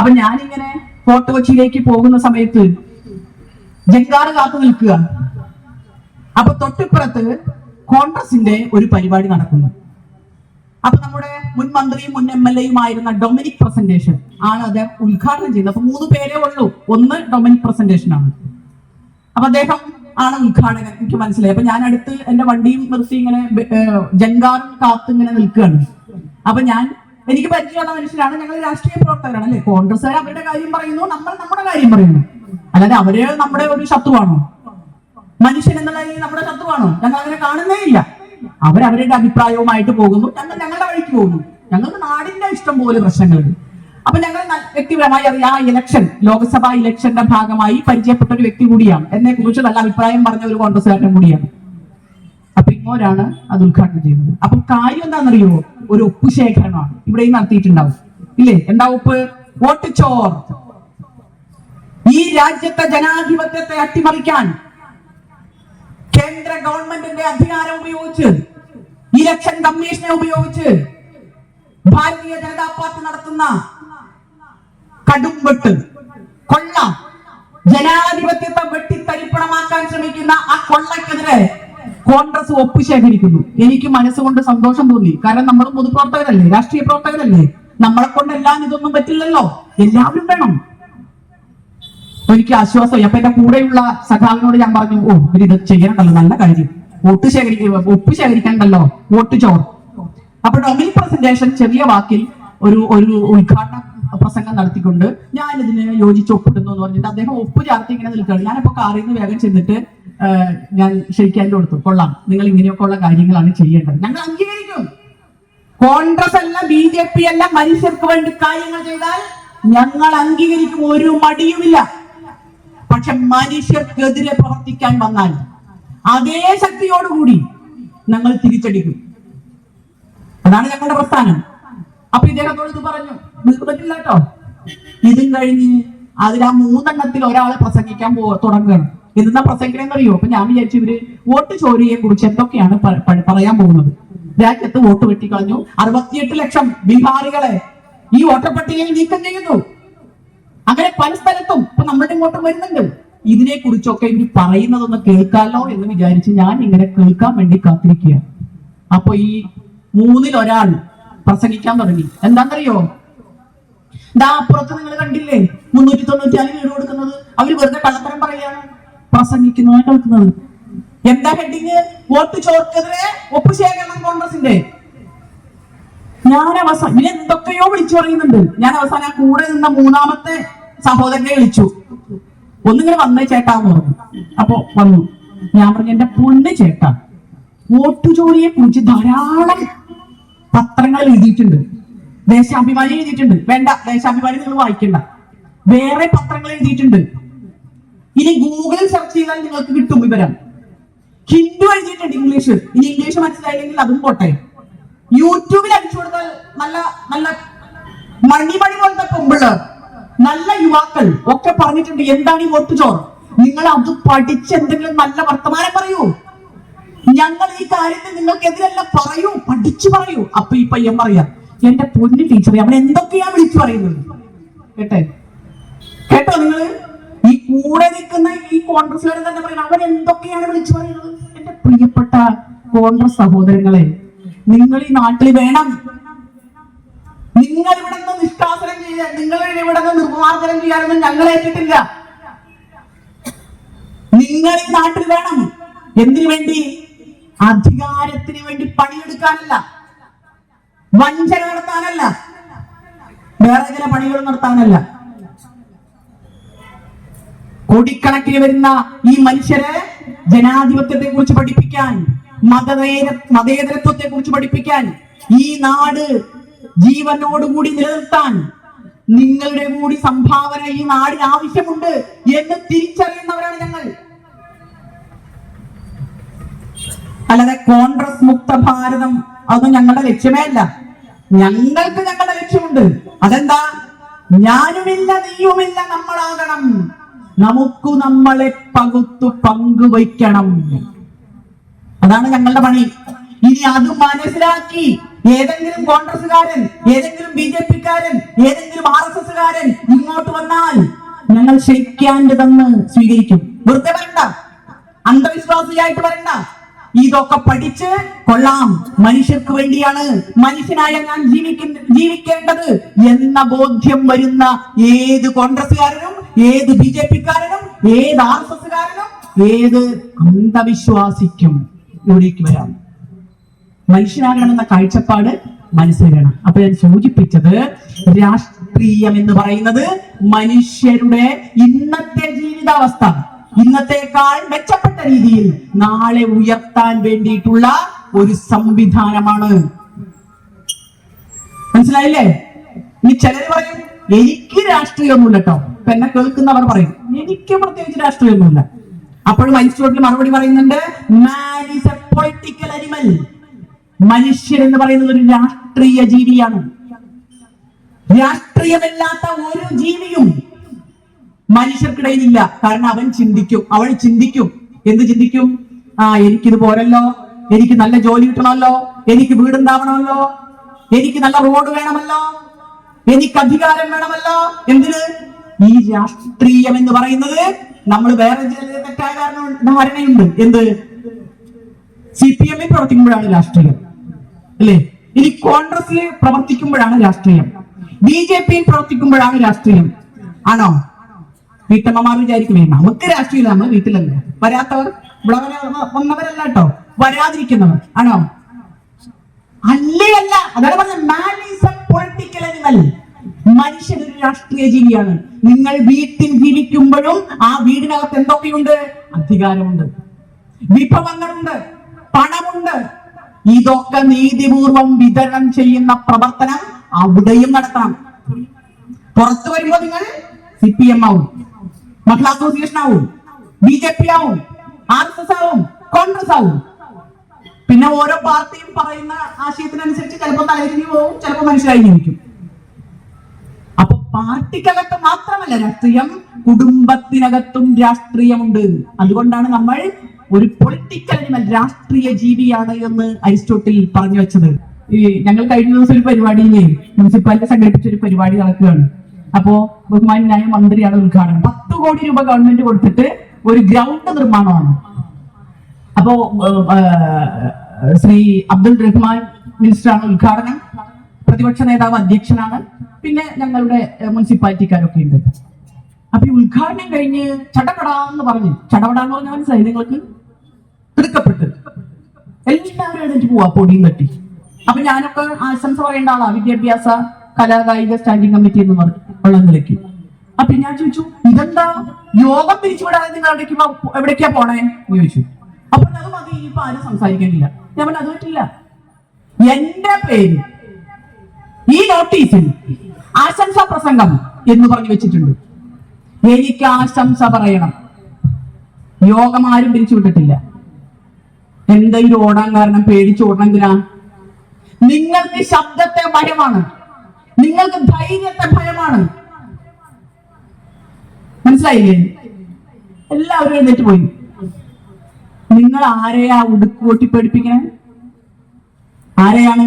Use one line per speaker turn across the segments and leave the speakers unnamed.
അപ്പൊ ഞാനിങ്ങനെ ഫോർട്ട് കൊച്ചിയിലേക്ക് പോകുന്ന സമയത്ത് ജങ്കാറ് കാത്തു നിൽക്കുക. അപ്പൊ തൊട്ടിപ്പുറത്ത് കോൺഗ്രസിന്റെ ഒരു പരിപാടി നടക്കുന്നു. അപ്പൊ നമ്മുടെ മുൻ മന്ത്രിയും മുൻ എം എൽ എയും ആയിരുന്ന ഡൊമിനിക് പ്രസന്റേഷൻ ആണ് അദ്ദേഹം ഉദ്ഘാടനം ചെയ്തത്. അപ്പൊ മൂന്ന് പേരേ ഉള്ളൂ. ഒന്ന് ഡൊമിനിക് പ്രസന്റേഷൻ ആണ്. അപ്പൊ അദ്ദേഹം ആണ് ഉദ്ഘാടകൻ. എനിക്ക് മനസ്സിലായി. അപ്പൊ ഞാൻ അടുത്ത് എന്റെ വണ്ടിയും നിർത്തി ഇങ്ങനെ ജങ്കാറും കാത്ത് ഇങ്ങനെ നിൽക്കുകയാണ്. അപ്പൊ ഞാൻ എനിക്ക് പരിചയമുള്ള മനുഷ്യരാണ്. ഞങ്ങൾ രാഷ്ട്രീയ പ്രവർത്തകരാണ് അല്ലെ? കോൺഗ്രസ്സുകാർ അവരുടെ കാര്യം പറയുന്നു നമ്മൾ നമ്മുടെ കാര്യം പറയുന്നു. അല്ലാതെ അവരെ നമ്മുടെ ഒരു ശത്രുവാണോ? മനുഷ്യൻ എന്നുള്ള നമ്മുടെ ശത്രുവാണോ? ഞങ്ങൾ അങ്ങനെ കാണുന്നേ ഇല്ല. അവരവരുടെ അഭിപ്രായവുമായിട്ട് പോകുന്നു. ഞങ്ങൾ ഞങ്ങളുടെ വഴിക്ക് പോകുന്നു. ഞങ്ങൾക്ക് നാടിന്റെ ഇഷ്ടം പോലെ പ്രശ്നങ്ങളുണ്ട്. അപ്പൊ ഞങ്ങൾ വ്യക്തിപരമായി അറിയാം ആ ഇലക്ഷൻ ലോക്സഭാ ഇലക്ഷന്റെ ഭാഗമായി പരിചയപ്പെട്ട ഒരു വ്യക്തി കൂടിയാണ്. എന്നെ കുറിച്ച് നല്ല അഭിപ്രായം പറഞ്ഞ ഒരു കോൺഗ്രസ്സുകാരനും കൂടിയാണ്. ഇങ്ങോരാണ് അത് ഉദ്ഘാടനം ചെയ്യുന്നത്. അപ്പൊ കാര്യം എന്താണെന്നറിയോ? ഒരു ഒപ്പ് ശേഖരണമാണ്. ഇവിടെയും നടത്തിയിട്ടുണ്ടാവും. ഇല്ലേ? എന്താ ഉപ്പ്? വോട്ട് ചോർ. ഈ രാജ്യത്തെ ജനാധിപത്യത്തെ അട്ടിമറിക്കാൻ കേന്ദ്ര ഗവൺമെന്റിന്റെ അധികാരം ഉപയോഗിച്ച് ഇലക്ഷൻ കമ്മീഷനെ ഉപയോഗിച്ച് ഭാരതീയ ജനതാ പാർട്ടി നടത്തുന്ന കടുംവെട്ട് കൊള്ള ജനാധിപത്യത്തെ വെട്ടിത്തരിപ്പണമാക്കാൻ ശ്രമിക്കുന്ന ആ കൊള്ളക്കെതിരെ കോൺഗ്രസ് ഒപ്പ് ശേഖരിക്കുന്നു എനിക്ക് മനസ്സുകൊണ്ട് സന്തോഷം തോന്നി. കാരണം നമ്മൾ പൊതുപ്രവർത്തകരല്ലേ രാഷ്ട്രീയ പ്രവർത്തകരല്ലേ? നമ്മളെ കൊണ്ടെല്ലാം ഇതൊന്നും പറ്റില്ലല്ലോ. എല്ലാവരും വേണം. എനിക്ക് ആശ്വാസമായി അപ്പൊ എന്റെ കൂടെയുള്ള സഖാവിനോട് ഞാൻ പറഞ്ഞു ഓ ഇവർ ഇത് ചെയ്യണ്ടല്ലോ നല്ല കാര്യം. വോട്ട് ശേഖരിക്കുക ഒപ്പ് ശേഖരിക്കണ്ടല്ലോ വോട്ട് ചോർ. അപ്പൊ ഡൊമിൽ പ്രസന്റേഷൻ ചെറിയ വാക്കിൽ ഒരു ഒരു ഉദ്ഘാടന പ്രസംഗം നടത്തിക്കൊണ്ട് ഞാൻ ഇതിനെ യോജിച്ച് ഒപ്പിടുന്നു എന്ന് പറഞ്ഞിട്ട് അദ്ദേഹം ഒപ്പ് ചാർത്തി ഇങ്ങനെ നിൽക്കുകയാണ്. ഞാനിപ്പോ കാറിൽ നിന്ന് വേഗം ചെന്നിട്ട് ഞാൻ ക്ഷണിക്കാൻ കൊടുത്തു കൊള്ളാം. നിങ്ങൾ ഇങ്ങനെയൊക്കെ ഉള്ള കാര്യങ്ങളാണ് ചെയ്യേണ്ടത്. ഞങ്ങൾ അംഗീകരിക്കും. കോൺഗ്രസ് അല്ല ബി ജെ പി അല്ല മനുഷ്യർക്ക് വേണ്ടി കാര്യങ്ങൾ ചെയ്താൽ ഞങ്ങൾ അംഗീകരിക്കും. ഒരു മടിയുമില്ല. പക്ഷെ മനുഷ്യർക്കെതിരെ പ്രവർത്തിക്കാൻ വന്നാൽ അതേ ശക്തിയോടുകൂടി ഞങ്ങൾ തിരിച്ചടിക്കും. അതാണ് ഞങ്ങളുടെ പ്രസ്ഥാനം. അപ്പൊ ഇദ്ദേഹത്തോട് ഇത് പറഞ്ഞു. നിങ്ങൾക്ക് പറ്റില്ല കേട്ടോ. ഇതും കഴിഞ്ഞ് അതിൽ ആ മൂന്നെണ്ണത്തിൽ ഒരാളെ പ്രസംഗിക്കാൻ പോ തുടങ്ങുകയാണ്. ഇതെന്നാ പ്രസംഗം അറിയോ അപ്പൊ ഞാൻ വിചാരിച്ചു ഇവർ വോട്ട് ചോരിയെ കുറിച്ച് എന്തൊക്കെയാണ് പറയാൻ പോകുന്നത്. രാജ്യത്ത് വോട്ട് വെട്ടിക്കളഞ്ഞു. അറുപത്തിയെട്ട് ലക്ഷം ബീഹാറികളെ ഈ വോട്ടർപട്ടികയിൽ നീക്കം ചെയ്യുന്നു. അങ്ങനെ പല സ്ഥലത്തും ഇപ്പൊ നമ്മുടെ ഇങ്ങോട്ടും വരുന്നുണ്ട്. ഇതിനെ കുറിച്ചൊക്കെ ഇവർ പറയുന്നതൊന്ന് കേൾക്കാമല്ലോ എന്ന് വിചാരിച്ച് ഞാൻ ഇങ്ങനെ കേൾക്കാൻ വേണ്ടി കാത്തിരിക്കുക അപ്പൊ ഈ മൂന്നിൽ ഒരാൾ പ്രസംഗിക്കാൻ തുടങ്ങി. എന്താണെന്നറിയോ? എന്താ അപ്പുറത്ത് നിങ്ങൾ കണ്ടില്ലേ? മുന്നൂറ്റി തൊണ്ണൂറ്റിനാല് വീട് കൊടുക്കുന്നത്. അവർ വെറുതെ കള്ളത്തരം പറയാണ് പ്രസംഗിക്കുന്നതാണ് കേൾക്കുന്നത്. എന്താ ഹെഡിങ് വോട്ട് ചോർക്കെതിരെ ഒപ്പ് ശേഖരണം കോൺഗ്രസിന്റെ. ഞാൻ അവസാനം ഇനി എന്തൊക്കെയോ വിളിച്ചു പറയുന്നുണ്ട്. ഞാൻ അവസാനം കൂടെ നിന്ന മൂന്നാമത്തെ സഹോദരനെ വിളിച്ചു. ഒന്നിങ്ങനെ വന്നേ ചേട്ടാന്ന് പറഞ്ഞു. അപ്പൊ വന്നു. ഞാൻ പറഞ്ഞു എന്റെ പൊണ്ണ് ചേട്ടാ വോട്ട് ജോലിയെ കുറിച്ച് ധാരാളം പത്രങ്ങൾ എഴുതിയിട്ടുണ്ട്. ദേശാഭിമാനി എഴുതിയിട്ടുണ്ട്. വേണ്ട ദേശാഭിമാനി നിങ്ങൾ വായിക്കണ്ട. വേറെ പത്രങ്ങൾ എഴുതിയിട്ടുണ്ട്. ഇനി ഗൂഗിളിൽ സെർച്ച് ചെയ്താൽ നിങ്ങൾക്ക് കിട്ടും വിവരം. ഹിന്ദു എഴുതിയിട്ടുണ്ട് ഇംഗ്ലീഷ്. ഇനി ഇംഗ്ലീഷ് മനസ്സിലായില്ലെങ്കിൽ അതും പോട്ടെ. യൂട്യൂബിൽ അടിച്ചു കൊടുത്താൽ നല്ല നല്ല മണിമണി പോലത്തെ പെമ്പിൾ നല്ല യുവാക്കൾ ഒക്കെ പറഞ്ഞിട്ടുണ്ട്. എന്താണ് ഈ വോട്ട് ചോർ നിങ്ങൾ അത് പഠിച്ച് എന്തെങ്കിലും നല്ല വർത്തമാനം പറയൂ. ഞങ്ങൾ ഈ കാര്യത്തിൽ നിങ്ങൾക്കെതിരല്ല പറയൂ പഠിച്ചു പറയൂ. അപ്പൊ ഈ പയ്യൻ പറയാ എന്റെ പൊന്നു ടീച്ചറെ അവൻ എന്തൊക്കെയാ വിളിച്ചു പറയുന്നത്? കേട്ടെ? കേട്ടോ നിങ്ങൾ? കൂടെ നിൽക്കുന്ന ഈ കോൺഗ്രസ്സുകാരെ തന്നെ പറയുന്നത് അവൻ എന്തൊക്കെയാണ് വിളിച്ചു പറയുന്നത്? എന്റെ പ്രിയപ്പെട്ട കോൺഗ്രസ് സഹോദരങ്ങളെ നിങ്ങൾ ഈ നാട്ടിൽ വേണം. നിങ്ങൾ ഇവിടെ നിന്ന് നിഷ്കാസനം ചെയ്യാൻ നിങ്ങൾ ഇവിടെ നിന്ന് നിർമ്മാർജനം ചെയ്യാനൊന്നും ഞങ്ങൾ ഏറ്റിട്ടില്ല. നിങ്ങൾ ഈ നാട്ടിൽ വേണം. എന്തിനു വേണ്ടി? അധികാരത്തിന് വേണ്ടി പണിയെടുക്കാനല്ല. വഞ്ചന നടത്താനല്ല. വേറെ ചില പണികൾ നടത്താനല്ല. കോടിക്കണക്കിന് വരുന്ന ഈ മനുഷ്യരെ ജനാധിപത്യത്തെ കുറിച്ച് പഠിപ്പിക്കാൻ മതേതര മതേതരത്വത്തെ കുറിച്ച് പഠിപ്പിക്കാൻ ഈ നാട് ജീവനോടുകൂടി നിലനിർത്താൻ നിങ്ങളുടെ കൂടി സംഭാവന ഈ നാടിന് ആവശ്യമുണ്ട് എന്ന് തിരിച്ചറിയുന്നവരാണ് ഞങ്ങൾ. അല്ലാതെ കോൺഗ്രസ് മുക്ത ഭാരതം അതൊന്നും ഞങ്ങളുടെ ലക്ഷ്യമേ അല്ല. ഞങ്ങൾക്ക് ഞങ്ങളുടെ ലക്ഷ്യമുണ്ട്. അതെന്താ? ഞാനുമില്ല നീയുമില്ല നമ്മളാകണം. നമുക്കു നമ്മളെ പകുത്തു പങ്കുവയ്ക്കണം. അതാണ് ഞങ്ങളുടെ പണി. ഇനി അത് മനസ്സിലാക്കി ഏതെങ്കിലും കോൺഗ്രസ്സുകാരൻ ഏതെങ്കിലും ബി ജെ പിക്കാരൻ ഏതെങ്കിലും ആർ എസ് എസ്സുകാരൻ ഞങ്ങൾ ഷെയ്ക്കാൻഡ് തന്ന് സ്വീകരിക്കും. വെറുതെ വരണ്ട അന്ധവിശ്വാസിയായിട്ട് വരണ്ട ഇതൊക്കെ പഠിച്ച് കൊള്ളാം. മനുഷ്യർക്ക് വേണ്ടിയാണ് മനുഷ്യനായ ഞാൻ ജീവിക്ക ജീവിക്കേണ്ടത് എന്ന ബോധ്യം വരുന്ന ഏത് കോൺഗ്രസ്സുകാരനും ഏത് ബി ജെ പിക്കാരനും ഏത് ആർ എസ് എസ്കാരനും ഏത് അന്ധവിശ്വാസിക്കും ഇവിടേക്ക് വരാം. മനുഷ്യനാകണമെന്ന കാഴ്ചപ്പാട് മനസ്സിലാണ് അപ്പൊ ഞാൻ സൂചിപ്പിച്ചത് രാഷ്ട്രീയം എന്ന് പറയുന്നത് മനുഷ്യരുടെ ഇന്നത്തെ ജീവിതാവസ്ഥ ഇന്നത്തെക്കാൾ മെച്ചപ്പെട്ട രീതിയിൽ നാളെ ഉയർത്താൻ വേണ്ടിയിട്ടുള്ള ഒരു സംവിധാനമാണ്. മനസ്സിലായില്ലേ? ഇനി ചിലര് പറയും എനിക്ക് രാഷ്ട്രീയമൊന്നുമില്ല കേട്ടോ. ഇപ്പൊ എന്നെ കേൾക്കുന്നവർ പറയും എനിക്ക് പ്രത്യേകിച്ച് രാഷ്ട്രീയമൊന്നുമില്ല. അപ്പോഴും അരിസ്റ്റോട്ടിൽ മറുപടി പറയുന്നുണ്ട് man is a political animal മനുഷ്യൻ എന്ന് പറയുന്നത് ഒരു രാഷ്ട്രീയ ജീവിയാണ്. രാഷ്ട്രീയമില്ലാത്ത ഒരു ജീവിയും മനുഷ്യർക്കിടയിലില്ല. കാരണം അവൻ ചിന്തിക്കും അവൾ ചിന്തിക്കും. എന്ത് ചിന്തിക്കും? ആ എനിക്കിത് പോരല്ലോ. എനിക്ക് നല്ല ജോലി കിട്ടണമല്ലോ. എനിക്ക് വീടുണ്ടാവണമല്ലോ. എനിക്ക് നല്ല റോഡ് വേണമല്ലോ. എനിക്ക് അധികാരം വേണമല്ല. എന്തിന്? ഈ രാഷ്ട്രീയം എന്ന് പറയുന്നത് നമ്മൾ വേറെ തെറ്റായ കാരണം ധാരണയുണ്ട്. എന്ത്? സി പി എമ്മിൽ പ്രവർത്തിക്കുമ്പോഴാണ് രാഷ്ട്രീയം. അല്ലേ? ഇനി കോൺഗ്രസിൽ പ്രവർത്തിക്കുമ്പോഴാണ് രാഷ്ട്രീയം. ബി ജെ പിയിൽ പ്രവർത്തിക്കുമ്പോഴാണ് രാഷ്ട്രീയം. ആണോ? വീട്ടമ്മമാർ വിചാരിക്കുമേ നമുക്ക് രാഷ്ട്രീയം നമ്മൾ വീട്ടിലല്ല? വരാത്തവർ ഇവിടെ വരെ വന്നവരല്ല കേട്ടോ. വരാതിരിക്കുന്നവർ. ആണോ? അല്ലേ അല്ല. അതാണ് ഈസ് എ പൊളിറ്റിക്കൽ അനിമൽ മനുഷ്യൻ ഒരു രാഷ്ട്രീയ ജീവിയാണ്. നിങ്ങൾ വീട്ടിൽ ജീവിക്കുമ്പോഴും ആ വീടിനകത്ത് എന്തൊക്കെയുണ്ട്? അധികാരമുണ്ട്. വിഭവങ്ങളുണ്ട്. പണമുണ്ട്. ഇതൊക്കെ നീതിപൂർവം വിതരണം ചെയ്യുന്ന പ്രവർത്തനം അവിടെയും നടത്തണം. പുറത്തു വരുമ്പോ നിങ്ങൾ സി പി എം ആവും. മഹിളാ അസോസിയേഷൻ ആവും. ബി ജെ പി ആവും. ആർ എസ് എസ് ആവും. കോൺഗ്രസ് ആവും. പിന്നെ ഓരോ പാർട്ടിയും പറയുന്ന ആശയത്തിനനുസരിച്ച് ചിലപ്പോൾ തലതിരിഞ്ഞു പോവും ചിലപ്പോൾ മനുഷ്യരായി ജീവിക്കും. അപ്പൊ പാർട്ടിക്കകത്ത് മാത്രമല്ല രാഷ്ട്രീയം കുടുംബത്തിനകത്തും രാഷ്ട്രീയമുണ്ട്. അതുകൊണ്ടാണ് നമ്മൾ ഒരു പൊളിറ്റിക്കൽ അനിമൽ രാഷ്ട്രീയ ജീവിയാണ് എന്ന് അരിസ്റ്റോട്ടിൽ പറഞ്ഞു വെച്ചത്. ഈ ഞങ്ങൾ കഴിഞ്ഞ ദിവസം ഒരു പരിപാടിയിലേ മുനിസിപ്പാലിറ്റി സംഘടിപ്പിച്ച ഒരു പരിപാടി നടക്കുകയാണ്. അപ്പോ ബഹുമാനായ മന്ത്രിയാണ് ഉദ്ഘാടനം. പത്ത് കോടി രൂപ ഗവൺമെന്റ് കൊടുത്തിട്ട് ഒരു ഗ്രൗണ്ട് നിർമ്മാണമാണ്. അപ്പോ ശ്രീ അബ്ദുൾ റഹ്മാൻ മിനിസ്റ്ററാണ് ഉദ്ഘാടനം. പ്രതിപക്ഷ നേതാവ് അധ്യക്ഷനാണ്. പിന്നെ ഞങ്ങളുടെ മുനിസിപ്പാലിറ്റിക്കാരൊക്കെ ഉണ്ട്. അപ്പൊ ഈ ഉദ്ഘാടനം കഴിഞ്ഞ് ചടപടാന്ന് പറഞ്ഞു ചടപടാന്ന് പറഞ്ഞാൽ മനസ്സിലായി നിങ്ങൾക്ക്? തിടുക്കപ്പെട്ട് എല്ലാവരും എഴുന്നേറ്റ് പോവാ പൊടിയും തട്ടി. അപ്പൊ ഞാനൊക്കെ ആശംസ പറയേണ്ട ആളാ വിദ്യാഭ്യാസ കലാകായിക സ്റ്റാൻഡിംഗ് കമ്മിറ്റി എന്ന് പറഞ്ഞു ഉള്ള നിലയ്ക്ക്. അപ്പൊ ഞാൻ ചോദിച്ചു ഇതെന്താ? യോഗം പിരിച്ചുവിടാതെ നിങ്ങൾ എവിടേക്ക് പോണേ? ചോദിച്ചു. അപ്പൊ അത് മതി ഇനിയിപ്പോ ആരും സംസാരിക്കേണ്ടില്ല ഞാൻ പറഞ്ഞു അത് പറ്റില്ല. എന്റെ പേര് ഈ നോട്ടീസിൽ ആശംസാ പ്രസംഗം എന്ന് പറഞ്ഞു വെച്ചിട്ടുണ്ട്. എനിക്ക് ആശംസ പറയണം. യോഗം ആരും പിരിച്ചു വിട്ടിട്ടില്ല. എന്തെങ്കിലും ഓടാൻ കാരണം? പേടിച്ചു ഓടണമെങ്കിലാ നിങ്ങൾക്ക് ശബ്ദത്തെ ഭയമാണ്. നിങ്ങൾക്ക് ധൈര്യത്തെ ഭയമാണ്. മനസ്സിലായില്ലേ? എല്ലാവരും എഴുന്നേറ്റ് പോയി. നിങ്ങൾ ആരെയാ ഉടുക്ക് കൊട്ടി പേടിപ്പിക്കണേ? ആരെയാണ്?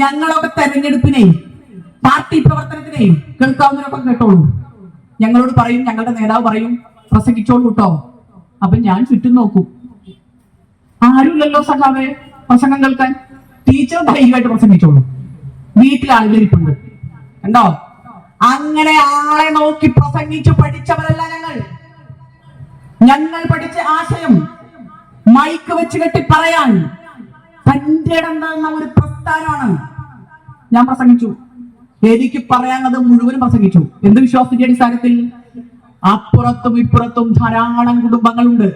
ഞങ്ങളൊക്കെ തെരഞ്ഞെടുപ്പിനെ പാർട്ടി പ്രവർത്തനത്തിനെ കേൾക്കാവുന്നവരൊക്കെ കേട്ടോളൂ. ഞങ്ങളോട് പറയും ഞങ്ങളുടെ നേതാവ് പറയും പ്രസംഗിച്ചോളൂ കേട്ടോ അപ്പൊ ഞാൻ ചുറ്റും നോക്കും. ആരുമില്ലല്ലോ സഖാവേ പ്രസംഗം കേൾക്കാൻ. ടീച്ചർ ധൈര്യമായിട്ട് പ്രസംഗിച്ചോളൂ. വീട്ടിൽ ആളുകളിപ്പുണ്ട് കണ്ടോ? അങ്ങനെ ആളെ നോക്കി പ്രസംഗിച്ചു പഠിച്ചവരല്ല ഞങ്ങൾ. ഞങ്ങൾ പഠിച്ച ആശയം മൈക്ക് വെച്ച് കെട്ടി പറയാൻ. തന്റെ ഇടം ഒരു പ്രസ്ഥാനമാണ്. ഞാൻ പ്രസംഗിച്ചു. എനിക്ക് പറയാനുള്ളത് മുഴുവനും പ്രസംഗിച്ചു. എന്ത് വിശ്വാസത്തിന്റെ അടിസ്ഥാനത്തിൽ? അപ്പുറത്തും ഇപ്പുറത്തും ധാരാളം കുടുംബങ്ങളുണ്ട്.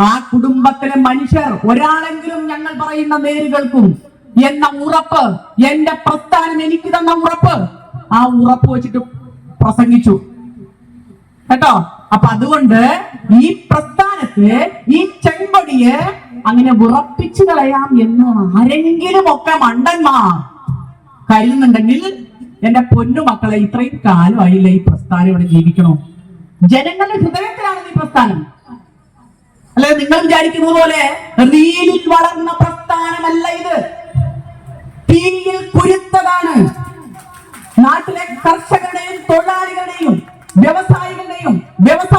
ആ കുടുംബത്തിലെ മനുഷ്യർ ഒരാളെങ്കിലും ഞങ്ങൾ പറയുന്ന നേരുകൾക്കും എന്ന ഉറപ്പ് എന്റെ പ്രസ്ഥാനം എനിക്ക് തന്ന ഉറപ്പ്. ആ ഉറപ്പ് വെച്ചിട്ട് പ്രസംഗിച്ചു. കേട്ടോ? അപ്പൊ അതുകൊണ്ട് ഈ പ്രസ്ഥാനത്തെ ഈ ചെമ്പടിയെ അങ്ങനെ ഉറപ്പിച്ചു കളയാം എന്ന് ആരെങ്കിലും ഒക്കെ മണ്ടന്മാർ കരുതുന്നുണ്ടെങ്കിൽ എന്റെ പൊന്നു മക്കളെ ഇത്രയും കാലമായില്ല ഈ പ്രസ്ഥാനം ഇവിടെ ജീവിക്കണോ? ജനങ്ങളുടെ ഹൃദയത്തിലാണ് ഈ പ്രസ്ഥാനം. അല്ലെ നിങ്ങൾ വിചാരിക്കുന്നത് പോലെ റീലിൽ വളർന്ന പ്രസ്ഥാനമല്ല ഇത്. തീയിൽ കുരുത്തതാണ്. നാട്ടിലെ കർഷകരുടെയും തൊഴിലാളികളുടെയും വ്യവസായികളുടെയും കാലത്ത്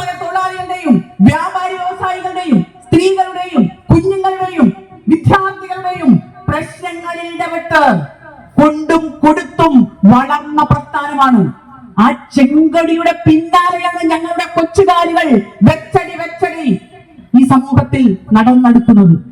ഞങ്ങളുടെ കൊച്ചുകാലികൾ